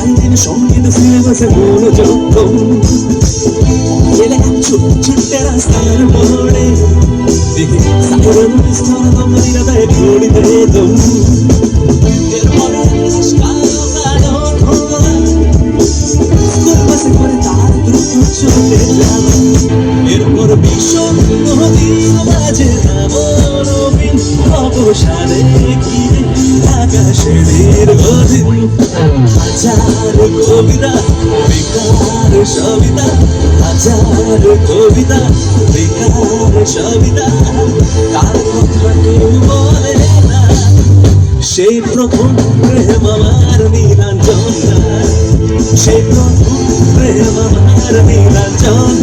সাইডের সংগীত সিলেবাসে মনোযোগ। কম গেলে ছোট ছোট্ট রাস্তার মোড়ে সাইরেন এরপরে ঘিরে আকাশের গদিন হাজার কবিতা, বেকার সবিতা, হাজার কবিতা, বেকার সবিতা তার কথা কেউ বলে না। সেই প্রথম প্রেম আমার নীলাঞ্জন সেই প্রথম প্রেম আমার নীলাঞ্জন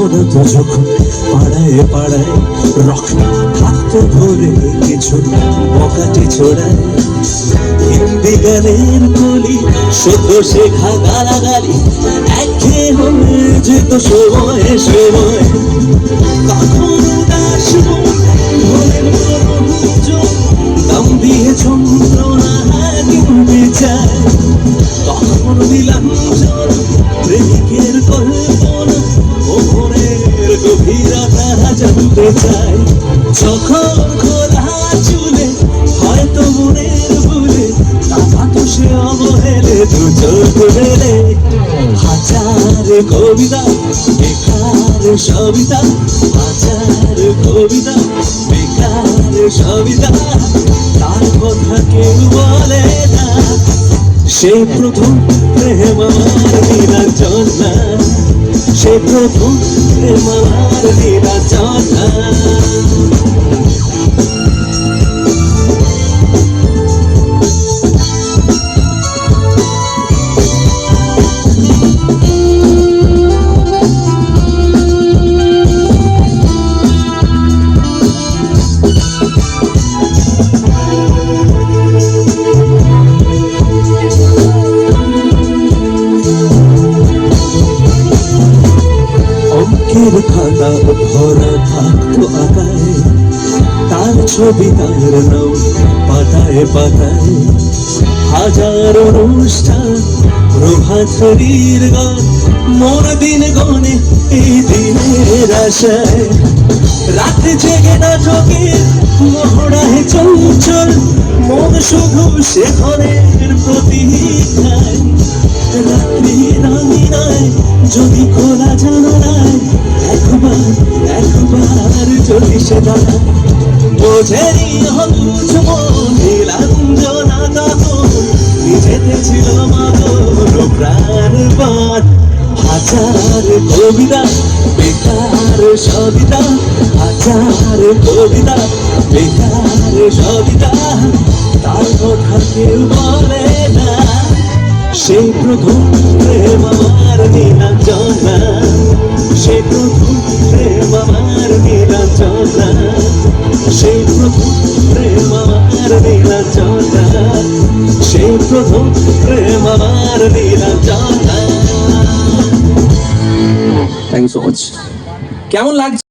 ঘনাত যখন পাড়ায় পাড়ায় রক্ত থাকতো ধরে কিছু বকাটে ছোড়ায় হিন্দি গানের কলি সদ্য শেখা গালাগালি একে হয়ে যেত সময় সময় তখন দাস ভোরের মনোরঞ্জন দাম দিয়ে জানতে চাই, যখন খোলা চুলে, হয়তো মনের ভুলে টাকা তো সে অবহেলে দু চোখ মেলে। হাজার কবিতা, বেকার সবিতা, হাজার কবিতা, বেকার সবিতা, তার কথা কেউ বলে না। সেই প্রথম প্রেম আমার নীলাঞ্জন সেই প্রথম প্রেম আমার নীলাঞ্জন অঙ্কের খাতা ভরা থাকতো আকায় তার ছবি তার নাম পাতায় পাতায়। হাজার অনুষ্ঠান প্রভাতের গান মোর দিন গনে এই দিনের আশায়। রাতে জেগে নাটকের মহড়ায় চঞ্চল, মন শুধু সেখানের প্রতীক্ষায় রাত্রি রাঙিনায় যদি খোলা জানালায়, একবার একবার যদি সে দাঁড়ায় বোঝেনি হলুজ নীলাঞ্জনা কাত নিজেতে ছিল মাদর প্রাণ পাঠ হাজার কবিতা, বেকার সবিতা। হাজার কবিতা, বেকার সবিতা। তার কথা কেউ নীলাঞ্জনা সেই প্রথম প্রেম আমার Nilanjana thank you so much কেমন লাগছে?